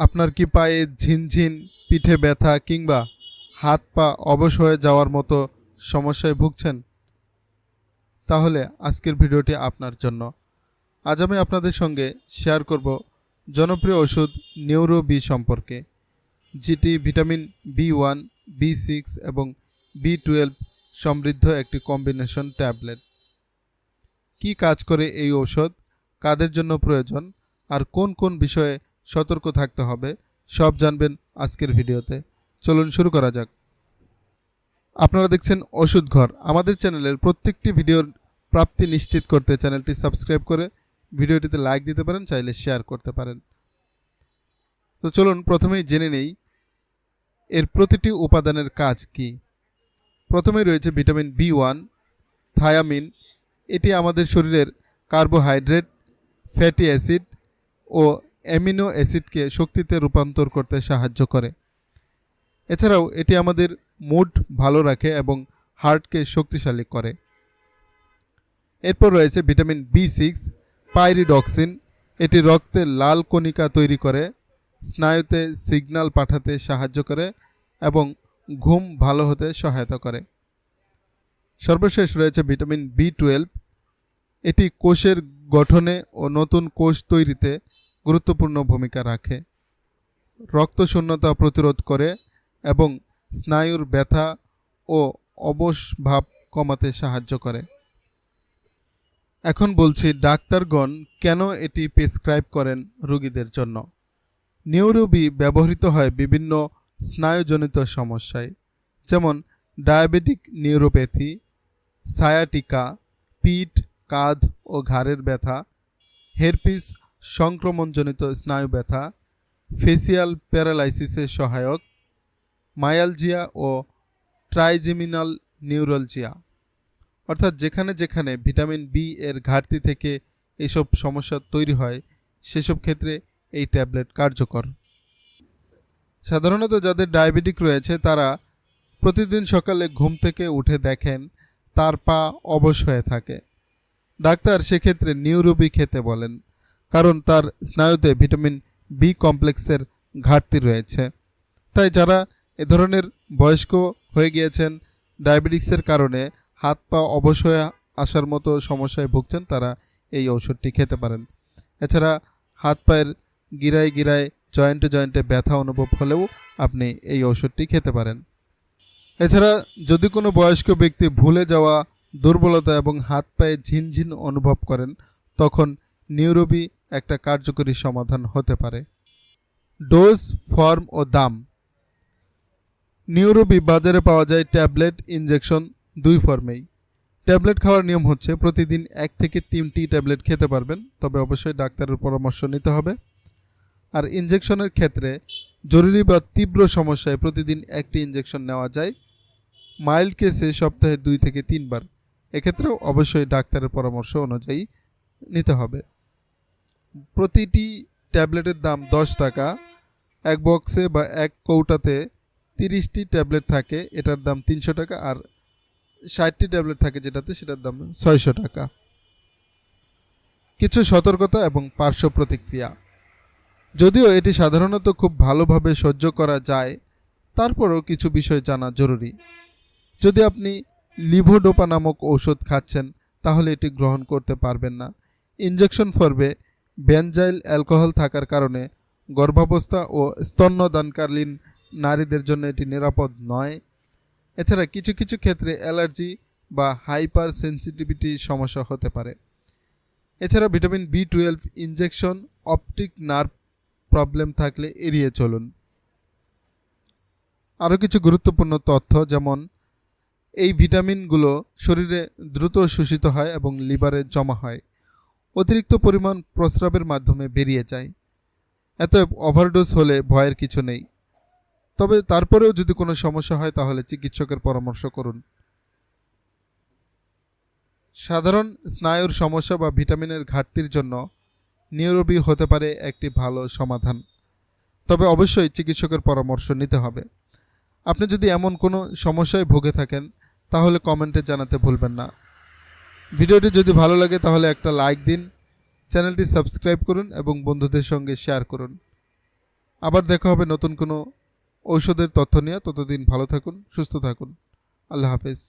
আপনার কি পায়ে ঝিনঝিন পিঠে ব্যথা কিংবা হাত পা অবশ হয়ে যাওয়ার মতো সমস্যায় ভুগছেন? তাহলে আজকের ভিডিওটি আপনার জন্য। আজ আমি আপনাদের সঙ্গে শেয়ার করব জনপ্রিয় ওষুধ নিউরো বি সম্পর্কে। যেটি vitamin B one B six এবং বি টুয়েলভ সমৃদ্ধ একটি কম্বিনেশন ট্যাবলেট কি কাজ করে এই ঔষধ? কাদের জন্য প্রয়োজন? আর কোন কোন বিষয়ে সতর্ক থাকতে হবে। সব জানবেন আজকের ভিডিওতে। চলুন শুরু করা যাক। আপনারা দেখছেন ওষুধ ঘর। আমাদের চ্যানেলের প্রত্যেকটি ভিডিওর প্রাপ্তি নিশ্চিত করতে চ্যানেলটি সাবস্ক্রাইব করে ভিডিওটিতে লাইক দিতে পারেন, চাইলে শেয়ার করতে পারেন। তো চলুন প্রথমেই জেনে নেই, এর প্রতিটি উপাদানের কাজ কি? প্রথমেই রয়েছে ভিটামিন বি ওয়ান থায়ামিন। এটি আমাদের শরীরের কার্বোহাইড্রেট, ফ্যাটি অ্যাসিড ও অ্যামিনো অ্যাসিডকে শক্তিতে রূপান্তর করতে সাহায্য করে। এছাড়াও এটি আমাদের মুড ভালো রাখে এবং হার্টকে শক্তিশালী করে। এরপর রয়েছে ভিটামিন বি সিক্স পাইরিডক্সিন। এটি রক্তে লাল কণিকা তৈরি করে, স্নায়ুতে সিগন্যাল পাঠাতে সাহায্য করে এবং ঘুম ভালো হতে সহায়তা করে। সর্বশেষ রয়েছে ভিটামিন বি টুয়েলভ এটি কোষের গঠনে ও নতুন কোষ তৈরিতে গুরুত্বপূর্ণ ভূমিকা রাখে। রক্তশূন্যতা প্রতিরোধ করে এবং স্নায়ুর ব্যথা ও অবশ ভাব কমাতে সাহায্য করে। এখন বলছি, ডাক্তারগণ কেন এটি প্রেসক্রাইব করেন রোগীদের জন্য? নিউরোবি ব্যবহৃত হয় বিভিন্ন স্নায়ুজনিত সমস্যায়, যেমন ডায়াবেটিক নিউরোপ্যাথি, সায়াটিকা, পিঠ, কাঁধ ও ঘাড়ের ব্যথা, হেরপিস সংক্রমণজনিত স্নায়ু ব্যথা ফেসিয়াল প্যারালাইসিসের সহায়ক, মায়ালজিয়া ও ট্রাইজেমিনাল নিউরলজিয়া। অর্থাৎ যেখানে যেখানে ভিটামিন বি এর ঘাটতি থেকে এসব সমস্যা তৈরি হয়, সেসব ক্ষেত্রে এই ট্যাবলেট কার্যকর। সাধারণত যাদের ডায়াবেটিক রয়েছে, তারা প্রতিদিন সকালে ঘুম থেকে উঠে দেখেন, তার পা অবশ হয়ে থাকে। ডাক্তার সেক্ষেত্রে নিউরোবি খেতে বলেন। কারণ তার স্নায়ুতে ভিটামিন বি কমপ্লেক্সের ঘাটতি রয়েছে। তাই যারা এ ধরনের বয়স্ক হয়ে গিয়েছেন, ডায়াবেটিক্সের কারণে হাত পা অবশ হয়ে আসার মতো সমস্যায় ভুগছেন, তারা এই ঔষধটি খেতে পারেন। এছাড়া হাত পায়ের গিরায় গিরায়, জয়েন্টে জয়েন্টে ব্যথা অনুভব হলেও আপনি এই ঔষধটি খেতে পারেন। এছাড়া যদি কোনো বয়স্ক ব্যক্তি ভুলে যাওয়া, দুর্বলতা এবং হাত পায়ে ঝিনঝিন অনুভব করেন, তখন নিউরোবি একটা কার্যকরী সমাধান হতে পারে। ডোজ, ফর্ম ও দাম। নিউরোবি বাজারে পাওয়া যায় ট্যাবলেট, ইনজেকশন, দুই ফর্মেই। ট্যাবলেট খাওয়ার নিয়ম হচ্ছে প্রতিদিন এক থেকে তিনটি ট্যাবলেট খেতে পারবেন, তবে অবশ্যই ডাক্তারের পরামর্শ নিতে হবে। আর ইনজেকশনের ক্ষেত্রে জরুরি বা তীব্র সমস্যায় প্রতিদিন একটি ইনজেকশন নেওয়া যায়। মাইল্ড কেসে সপ্তাহে দুই থেকে তিনবার। এক্ষেত্রেও অবশ্যই ডাক্তারের পরামর্শ অনুযায়ী নিতে হবে। প্রতিটি ট্যাবলেটের দাম দশ টাকা, এক বক্সে বা এক কৌটাতে তিরিশটি ট্যাবলেট থাকে, এটার দাম তিনশো টাকা আর ষাটটি ট্যাবলেট থাকে যেটাতে সেটার দাম ছয়শো টাকা। কিছু সতর্কতা এবং পার্শ্ব প্রতিক্রিয়া। যদিও এটি সাধারণত খুব ভালোভাবে সহ্য করা যায়, তারপরও কিছু বিষয় জানা জরুরি। যদি আপনি লিভোডোপা নামক ঔষধ খাচ্ছেন, তাহলে এটি গ্রহণ করতে পারবেন না। ইনজেকশন ফর্বে বেনজাইল অ্যালকোহল থাকার কারণে গর্ভাবস্থা ও স্তন্যদানকালীন নারীদের জন্য এটি নিরাপদ নয়। এছাড়া কিছু কিছু ক্ষেত্রে অ্যালার্জি বা হাইপার সেন্সিটিভিটি সমস্যা হতে পারে। এছাড়া vitamin B twelve injection optic nerve problem থাকলে এড়িয়ে চলুন। আরও কিছু গুরুত্বপূর্ণ তথ্য যেমন, এই ভিটামিনগুলো শরীরে দ্রুত শোষিত হয় এবং লিভারে জমা হয়। অতিরিক্ত পরিমাণ প্রস্রাবের মাধ্যমে বেরিয়ে যায়। এত ওভারডোজ হলে ভয়ের কিছু নেই। তবে তারপরেও যদি কোনো সমস্যা হয়, তাহলে চিকিৎসকের পরামর্শ করুন। সাধারণ স্নায়ুর সমস্যা বা ভিটামিনের ঘাটতির জন্য নিউরোবি হতে পারে একটি ভালো সমাধান। তবে অবশ্যই চিকিৎসকের পরামর্শ নিতে হবে। আপনি যদি এমন কোনো সমস্যায় ভুগে থাকেন, তাহলে কমেন্টে জানাতে ভুলবেন না। ভিডিওটি যদি ভালো লাগে তাহলে একটা লাইক দিন, চ্যানেলটি সাবস্ক্রাইব করুন এবং বন্ধুদের সঙ্গে শেয়ার করুন। আবার দেখা হবে নতুন কোনো ঔষধের তথ্য নিয়ে, ততদিন ভালো থাকুন, সুস্থ থাকুন। আল্লাহ হাফেজ।